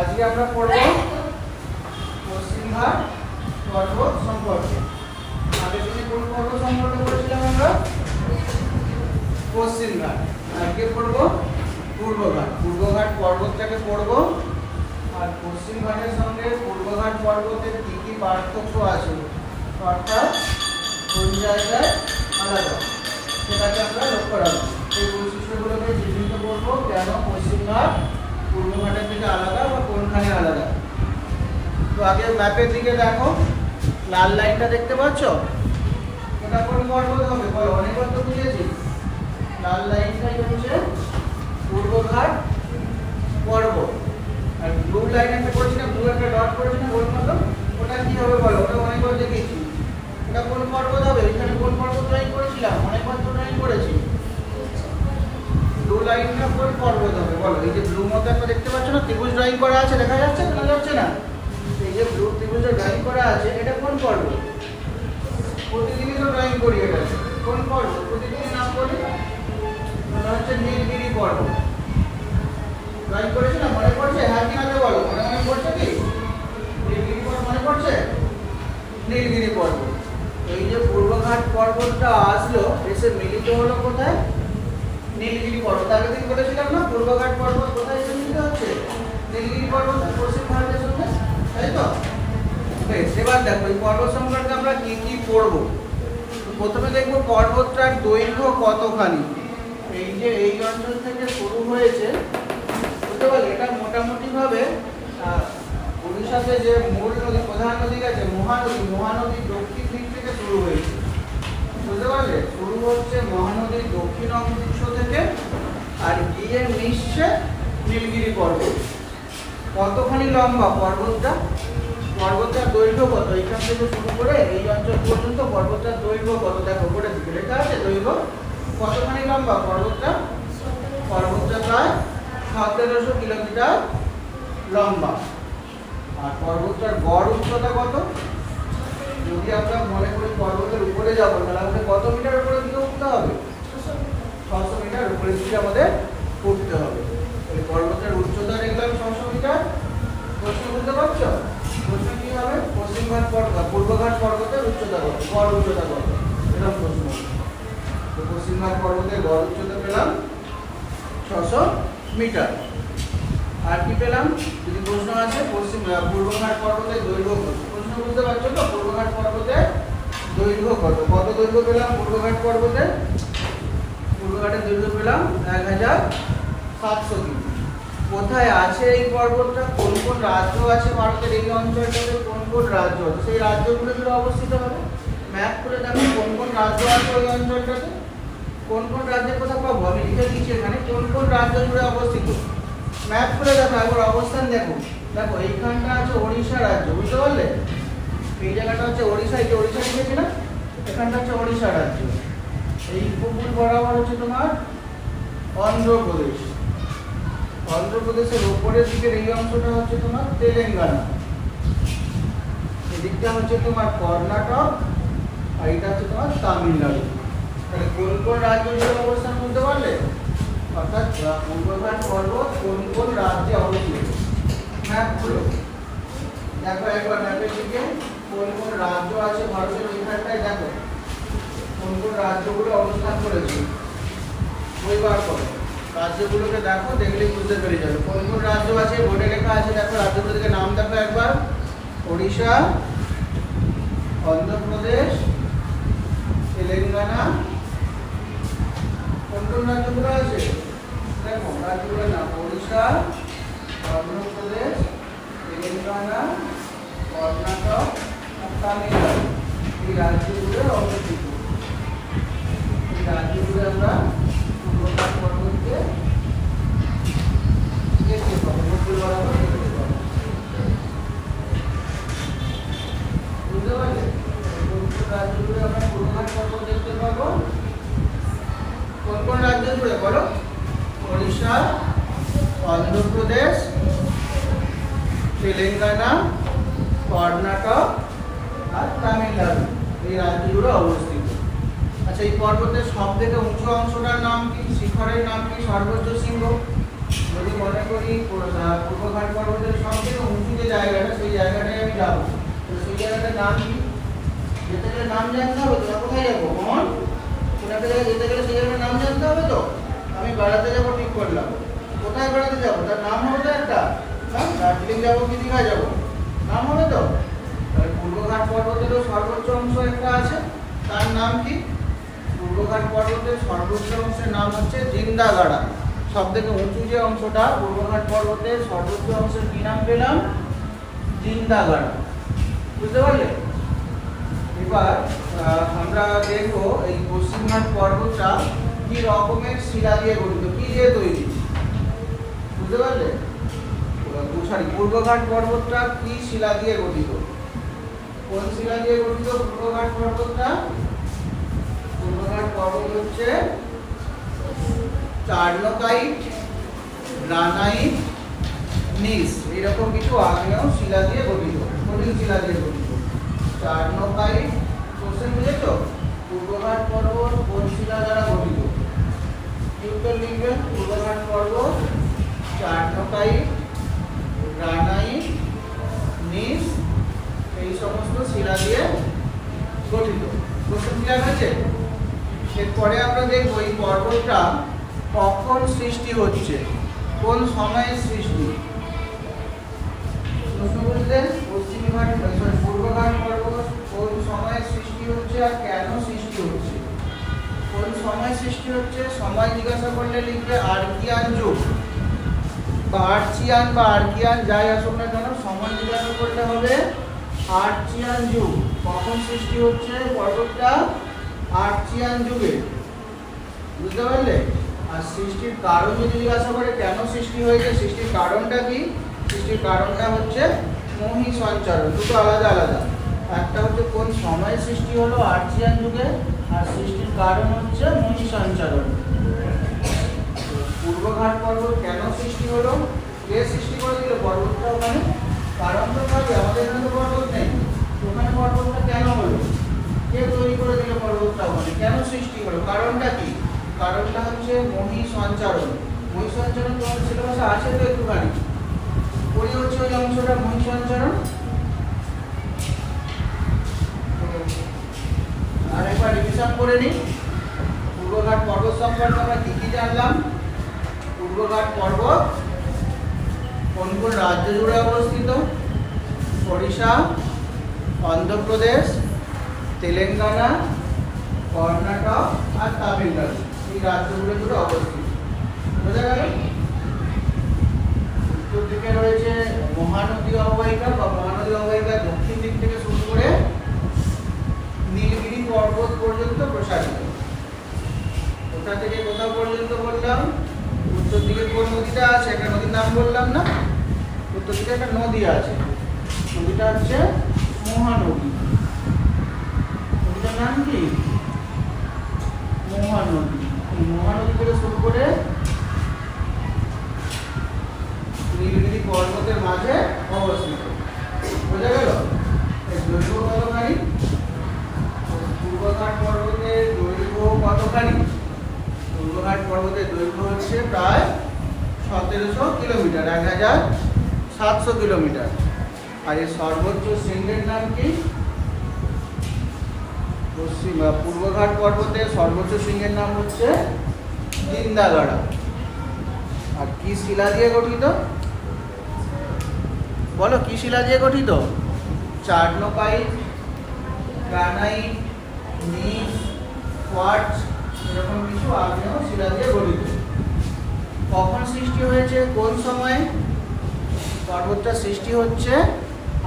আজকে আমরা পড়ব পশ্চিমঘাট পর্বত সম্পর্কে। আগের দিনে কোন পর্বত সম্পর্কে পড়েছিলাম আমরা? পশ্চিমঘাট। আজকে পড়ব পূর্বঘাট। পূর্বঘাট পর্বতটাকে পড়ব। আর পশ্চিমঘাটের সঙ্গে পূর্বঘাট পর্বতের কী কী পার্থক্য আছে? অর্থাৎ কোন জায়গায় আলাদা? সেটাকে আমরা লক্ষ্য রাখব। এই বৈশিষ্ট্যগুলোকে চিহ্নিত করব কেন পশ্চিমঘাট পূর্বঘাটের থেকে আলাদা বা কোনখানে আলাদা? তো আগে ম্যাপের দিকে দেখো। লাল লাইনটা দেখতে পাচ্ছ? এটা কোন পর্বত হবে? বলো, অনেকবার তো বুঝেছি। লাল লাইনটাই হচ্ছে পূর্বঘাট পর্বত। আর ব্লু লাইন একটা করেছি না, ব্লু একটা ডট করেছি না, গোল মতো? ওটা কি হবে বলো? ওটা অনেকবার দেখেছি। এটা কোন পর্বত হবে? এখানে কোন পর্বত ড্রয়িং করেছিলাম? অনেকবার তো ড্রয়িং করেছি ব্লু লাইনটা কোন পর্বত হবে, বলো। এই যে ব্লু মতো একটা দেখতে পাচ্ছ না? ত্রিভুজ ড্রয়িং করা আছে, দেখা যাচ্ছে? না যাচ্ছে না? এই যে ব্লু ত্রিভুজের ড্রয়িং করা আছে, এটা কোন পর্বত প্রতিদিনই তো ড্রয়িং করি এটা। কোন পর্বত প্রতিদিনই নাম করি ওটা হচ্ছে নীলগিরি পর্বত ড্রয়িং করেছে না? মনে পড়ছে? হ্যাঁ কি না বলো? মনে মনে পড়ছে কি? নীলগিরি পর্বত মনে পড়ছে? নীলগিরি পর্বত এই যে পূর্বঘাট পর্বতটা আসলো, এসে মিলিত হলো কোথায়? নীলগিরি পর্বত আগে দিন বলেছিলাম না পূর্বঘাট পর্বত কোথায় মিলিত হচ্ছে? নীলগিরি পর্বত পশ্চিম ভারতের সঙ্গে তাই তো? বেশ এবার দেখো এই পর্বত সম্পর্কে আমরা কি কি পড়ব? প্রথমে দেখব পর্বতটার দৈর্ঘ্য কতখানি? এই যে এই অঞ্চল থেকে শুরু হয়েছে বুঝতে পারলে এটা মোটামুটি ভাবে আহ, উড়িষ্যাতে যে মূল নদী প্রধান নদী আছে মহানদী মহানদীর দক্ষিণ দিক থেকে শুরু হয়েছে। বুঝতে পারলে? শুরু হচ্ছে মহানদীর দক্ষিণ অংশ থেকে গিয়ে মিশছে নীলগিরি পর্বত কতখানি লম্বা পর্বতটা? পর্বতটার দৈর্ঘ্য কত? এখান থেকে শুরু করে এই অঞ্চল পর্যন্ত পর্বতটার দৈর্ঘ্য কত? দেখো উপরে দিকে লেখা আছে দৈর্ঘ্য। কতখানি লম্বা পর্বতটা? পর্বতটা প্রায় সতেরোশো কিলোমিটার লম্বা। আর পর্বতটার গড় উচ্চতা কত? যদি আমরা মনে করি পর্বতের উপরে যাব, তাহলে আমাদের কত মিটার উপরে দিকে উঠতে হবে? ছশো মিটার। উপরে দিকে আমাদের উঠতে হবে। এই পর্বতের উচ্চতা দেখলাম ছশো মিটার প্রশ্ন বুঝতে পারছ? প্রশ্ন কি হবে? পশ্চিমঘাট পর্বত পূর্বঘাট পর্বতের উচ্চতা কত? গড় উচ্চতা কত? এরকম প্রশ্ন। তো পশ্চিমঘাট পর্বতের গড় উচ্চতা পেলাম ছশো মিটার। আর কি পেলাম? যদি প্রশ্ন আছে, পশ্চিম পূর্বঘাট পর্বতের দৈর্ঘ্য কত? প্রশ্ন বুঝতে পারছ তো? পূর্বঘাট পর্বতের দৈর্ঘ্য কত? কত দৈর্ঘ্য পেলাম পূর্বঘাট পর্বতে? পূর্বঘাটের দৈর্ঘ্য পেলাম এক হাজার সাতশো কিমি কোথায় আছে এই পর্বতটা? কোন কোন রাজ্য আছে ভারতের এই অঞ্চলটাতে? কোন কোন রাজ্য আছে? সেই রাজ্যগুলো জুড়ে অবস্থিত হবে। ম্যাপ করে দেখো, কোন কোন রাজ্য আছে ওই অঞ্চলটাতে? কোন কোন রাজ্যের কথা পাবো আমি লিখে দিচ্ছি এখানে। কোন কোন রাজ্য জুড়ে অবস্থিত? ম্যাপ করে দেখো, একবার অবস্থান দেখো। দেখো, এইখানটা আছে ওড়িশা রাজ্য, বুঝতে পারলে? এই জায়গাটা হচ্ছে ওড়িশা, এই যে ওড়িশা লিখেছি না? এখানটা হচ্ছে ওড়িশা রাজ্য। এই উপকূল বরাবর হচ্ছে তোমার অন্ধ্রপ্রদেশ। অন্ধ্রপ্রদেশের উপরের দিকের এই অংশটা হচ্ছে তোমার তেলেঙ্গানা। এদিকটা হচ্ছে তোমার কর্ণাটক, আর এটা হচ্ছে তোমার তামিলনাড়ু। তাহলে কোন কোন রাজ্য জুড়ে অবস্থান করতে পারলে? অর্থাৎ পূর্বঘাট পর্বত কোন কোন রাজ্যে অবস্থিত? ম্যাপগুলো দেখো একবার ম্যাপের দিকে, কোন কোন রাজ্য আছে ভারতের ওইখানটায় দেখো, কোন কোন রাজ্যগুলো অবস্থান করেছে? ওই বার করো রাজ্যগুলোকে দেখো, দেখলেই বুঝতে পেরে যাবে। কোন কোন রাজ্য আছে বোর্ডে লেখা আছে দেখো রাজ্যগুলো থেকে নাম দেখো একবার। ওড়িশা, অন্ধ্রপ্রদেশ, তেলেঙ্গানা, কোন কোন রাজ্যগুলো আছে? দেখো, রাজ্যগুলোর নাম ওড়িশা, অন্ধ্রপ্রদেশ, তেলেঙ্গানা, কর্ণাটক, আর তামিলনাড়ু। এই রাজ্যগুলো অবস্থিত। এই রাজ্যগুলো আমরা পূর্বঘাট পর্বতকে দেখতে পাবো উপকূল বরাবর দেখতে পাবো বুঝতে পারলে কোন কোন রাজ্যগুলো আমরা পূর্বঘাট পর্বত দেখতে পাবো কোন কোন রাজ্য জুড়ে বলো ওড়িশা অন্ধ্রপ্রদেশ তেলেঙ্গানা কর্ণাটক আর তামিলনাড়ু এই রাজ্যগুলো অবস্থিত আচ্ছা এই পর্বতের সব থেকে উঁচু অংশটার নাম কি? শিখরের নাম কি? সর্বোচ্চ যদি মনে করি পূর্বঘাট পর্বতের সঙ্গে উঁচু যে জায়গাটা, সেই জায়গাটায় আমি যাব। তো সেই জায়গাটার নাম কি? যেতে গেলে নাম জানতে হবে তো কোথায় যাব? মন কোনো একটা জায়গায় যেতে গেলে সেই জায়গাটার নাম জানতে হবে তো? আমি বেড়াতে যাব ঠিক করলাম। কোথায় বেড়াতে যাব? তার নাম হবে তো একটা। হ্যাঁ দার্জিলিং যাব কি দীঘা যাব? নাম হবে তো? পূর্ব পূর্বঘাট পর্বতেরও সর্বোচ্চ অংশ একটা আছে। তার নাম কি? পূর্বঘাট পর্বতের সর্বোচ্চ অংশের নাম হচ্ছে জিন্দাগাড়া। সব থেকে উঁচু যে অংশটা, পূর্বঘাট পর্বতের সর্বোচ্চ অংশের কি নাম পেলাম? জিন্দাগাড়া। বুঝতে পারলে? এবার আমরা দেখব এই পশ্চিমঘাট পর্বতটা কি রকমের শিলা দিয়ে গঠিত, কি দিয়ে তৈরি? বুঝতে পারলে? সরি পূর্বঘাট পর্বতটা কি শিলা দিয়ে গঠিত? কোন শিলা দিয়ে গঠিত পূর্বঘাট পর্বতটা? পূর্বঘাট পর্বত হচ্ছে চার্নকাইট গ্রানাইট, নিস, এরকম কিছু আগ্নেয় শিলা দিয়ে গঠিত কঠিন শিলা দিয়ে গঠিত। চার্নকাইট কোশ্চেন বুঝেছ? পূর্বঘাট পর্বত কোন শিলা দ্বারা গঠিত? উত্তর লিখবেন পূর্বঘাট পর্বত চার্নকাইট গ্রানাইট, নিস, এই সমস্ত শিলা দিয়ে গঠিত। কোশ্চেন ক্লিয়ার হয়েছে? এরপরে আমরা দেখব এই পর্বতটা কখন সৃষ্টি হচ্ছে? কোন সময়ে সৃষ্টি? কোন সময়ে বা আর্চিয়ান বা আর্কিয়ান, যাই কেন, সময় জিজ্ঞাসা হবে আর্চিয়ান যুগ। কখন সৃষ্টি হচ্ছে আর্চিয়ান যুগে। বুঝতে পারলে? আর সৃষ্টির কারণ যদি জিজ্ঞাসা করে কেন সৃষ্টি হয়েছে, সৃষ্টির কারণটা কি? সৃষ্টির কারণটা হচ্ছে মহি সঞ্চারণ, দুটো আলাদা আলাদা। একটা হচ্ছে কোন সময়ে সৃষ্টি হলো, আর্চিয়ান যুগে, আর সৃষ্টির কারণ হচ্ছে মহি সঞ্চারণ। পূর্বঘাট পর্বত কেন সৃষ্টি হলো? কে সৃষ্টি করে দিল? পর্বতটা ওখানে। কারণ তো ভাবি আমাদের এখানে তো পর্বত নেই। ওখানে পর্বতটা কেন হলো কে তৈরি করে দিল পর্বতটা ওখানে কেন সৃষ্টি হলো কারণটা কি কারণটা হচ্ছে মহি সঞ্চারণ। মহি সঞ্চারণ তোমার সিলেবাসে আছে তো একটুখানি। ওই হচ্ছে ওই অংশটা, মহি সঞ্চারণ। আর একবার রিভিশন করে নিই। পূর্বঘাট পর্বত সম্পর্কে আমরা কি কি জানলাম? পূর্বঘাট পর্বত কোন কোন রাজ্য জুড়ে অবস্থিত? ওড়িশা, অন্ধ্রপ্রদেশ, তেলেঙ্গানা, কর্ণাটক আর তামিলনাড়ু। এই রাজ্যগুলো জুড়ে অবস্থিত। বোঝা গেল? উত্তর দিকে রয়েছে মহানদী অববাহিকা বা মহানদী অববাহিকা দক্ষিণ দিক থেকে শুরু করে নীলগিরি পর্বত পর্যন্ত প্রসারিত। কোথা থেকে কোথা পর্যন্ত বললাম? উত্তর দিকে কোন নদীটা আছে? একটা নদীর নাম বললাম না। উত্তর দিকে একটা নদী আছে। নদীটা হচ্ছে মহানদী। নদীটার নাম কি? মহানদী। মহানদী থেকে শুরু করে নীলগিরি পর্বতের মাঝে অবস্থিত বোঝা গেল দৈর্ঘ্য কতখানি পূর্বঘাট পর্বতের দৈর্ঘ্য কতখানি পূর্বঘাট পর্বতের দৈর্ঘ্য হচ্ছে প্রায় সতেরোশো কিলোমিটার এক হাজার সাতশো কিলোমিটার আর এর সর্বোচ্চ শৃঙ্গের নাম কি? পশ্চিম পূর্বঘাট পর্বতের সর্বোচ্চ শৃঙ্গের নাম হচ্ছে জিন্দাগাড়া। আর কি শিলা দিয়ে গঠিত? বলো, কি শিলা দিয়ে গঠিত? চার্নোপাইট গ্রানাইট, নিস, কোয়ার্টজ, এরকম কিছু আগ্নেয় শিলা দিয়ে গঠিত। কখন সৃষ্টি হয়েছে? কোন সময়ে? পর্বতটা সৃষ্টি হচ্ছে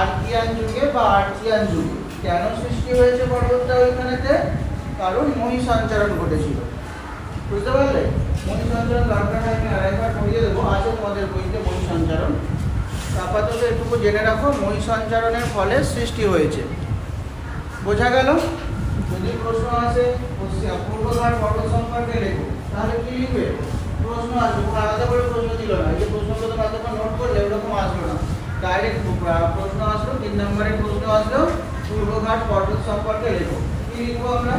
আর্কিয়ান যুগে বা আর্চিয়ান যুগে। কেন সৃষ্টি হয়েছে পর্বতটা ওইখানেতে? কারণ মহি সঞ্চারণ ঘটেছিল। বুঝতে পারলে? মহি সঞ্চারণ দরকার আমি আরেকবার পড়িয়ে দেবো। আছে তোমাদের বইতে মহি সঞ্চারণ আপাতত এটুকু জেনে রাখো মহি সঞ্চারণের ফলে সৃষ্টি হয়েছে। বোঝা গেল? যদি প্রশ্ন আসে পূর্বঘাট পর্বত সম্পর্কে লেখো। তাহলে কি লিখবে? প্রশ্ন আসবে। কোনো আলাদা করে প্রশ্ন দিল না। যে প্রশ্নগুলো তোমরা নোট করলে, ওরকম আসলো না। ডাইরেক্ট প্রশ্ন আসলো, তিন নম্বরের প্রশ্ন আসলো। পূর্বঘাট পর্বত সম্পর্কে লেখো। কি লিখব আমরা?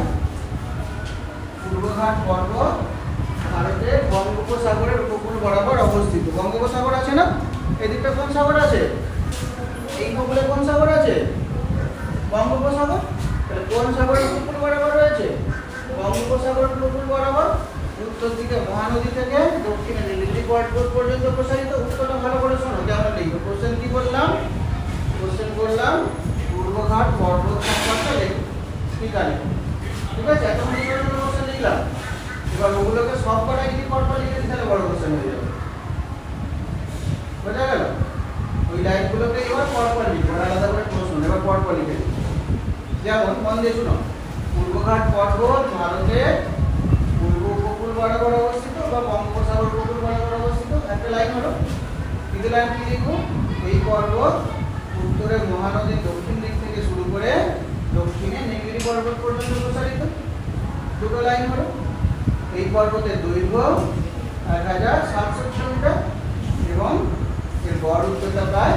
পূর্বঘাট পর্বত ভারতের বঙ্গোপসাগরের উপকূল বরাবর অবস্থিত। বঙ্গোপসাগর আছে না? এদিকটা কোন সাগর আছে? এই উপকূলে কোন সাগর আছে? বঙ্গোপসাগর? তাহলে কোন সাগরের উপকূল বরাবর রয়েছে? বঙ্গোপসাগর উপকূল বরাবর। উত্তর দিকে মহানদী থেকে দক্ষিণে নীলগিরি পর্বত পর্যন্ত প্রসারিত, উত্তরটা ভালো করে শোনো যেমন লিখব? কোশ্চেন কি বললাম? কোশ্চেন করলাম পূর্বঘাট পর্বত সম্পর্কে লেখো ঠিক আছে? আছে এত কোশ্চেন লিখলাম। এবার ওগুলোকে সব কটাই যদি পরপর লিখে তাহলে বড় কোশ্চেন হয়ে যাবে। বোঝা গেল? ওই লাইনগুলোকে এবার পরপর লিখব আলাদা করে প্রশ্ন এবার পরপর লিখে যেমন, মন দিয়ে শুনো। পূর্বঘাট, পর্বত, ভারতের পূর্ব উপকূল বরাবর অবস্থিত বা বঙ্গোপসাগর উপকূল বরাবর অবস্থিত। একটা লাইন হলো। দ্বিতীয় লাইন কি লিখব? এই পর্বত, উত্তরে মহানদীর দক্ষিণ দিক থেকে শুরু করে দক্ষিণে নীলগিরি পর্বত পর্যন্ত প্রসারিত দুটো লাইন হলো। এই পর্বতের দৈর্ঘ্য এক হাজার সাতশো কিলোমিটার এবং এর গড় উচ্চতা প্রায়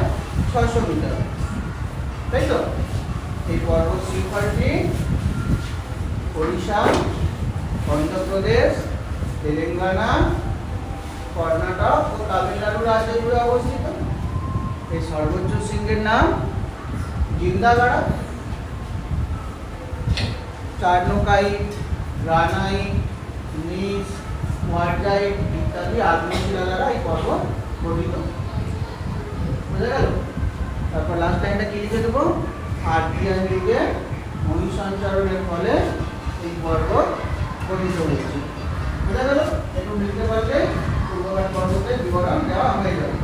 ছয়শো মিটার। তাই তো? এই পর্বত শৃঙ্খলটি ওড়িশা, অন্ধ্রপ্রদেশ, তেলেঙ্গানা, কর্ণাটক ও তামিলনাড়ু রাজ্য জুড়ে অবস্থিত। এই সর্বোচ্চ শৃঙ্গের নাম জিন্দাগাড়া। চারনোকাই রানাই নিস ওয়ারজাইট ইত্যাদি আগ্নেয়শিলা দ্বারা এই পর্বত গঠিত। বোঝা গেল? তারপর লাস্ট লাইনটা কি লিখে দেবো? আর্টিয়ান যুগে মহিষঞ্চারণের ফলে এই পর্বত গঠিত হয়েছে। বোঝা গেল? একটু লিখতে পারলে পূর্বঘাট পর্বতের বিবরণ দেওয়া হয়ে যাবে।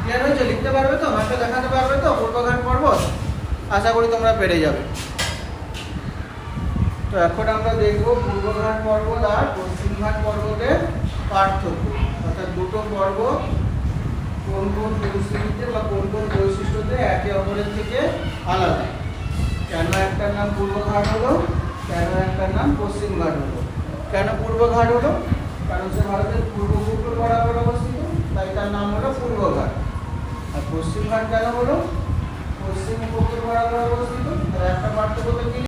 ক্লিয়ার হয়েছে? লিখতে পারবে তো? মাসে দেখাতে পারবে তো? পূর্বঘাট পর্বত? আশা করি তোমরা পেরে যাবে। তো এখন আমরা দেখব পূর্বঘাট পর্বত আর পশ্চিমঘাট পর্বতের পার্থক্য। অর্থাৎ দুটো পর্বত কোন কোন পরিস্থিতিতে বা কোন কোন বৈশিষ্ট্যতে একে অপরের থেকে আলাদা। কেন একটার নাম পূর্বঘাট হলো? কেন একটার নাম পশ্চিমঘাট হলো? কেন পূর্বঘাট হলো? কারণ সে ভারতের পূর্ব উপকূল বরাবর অবস্থিত, তাই তার নাম হলো পূর্বঘাট। আর পশ্চিমঘাট কেন হলো? পশ্চিম উপকূল বরাবর অবস্থিত তার একটা পার্থক্য তো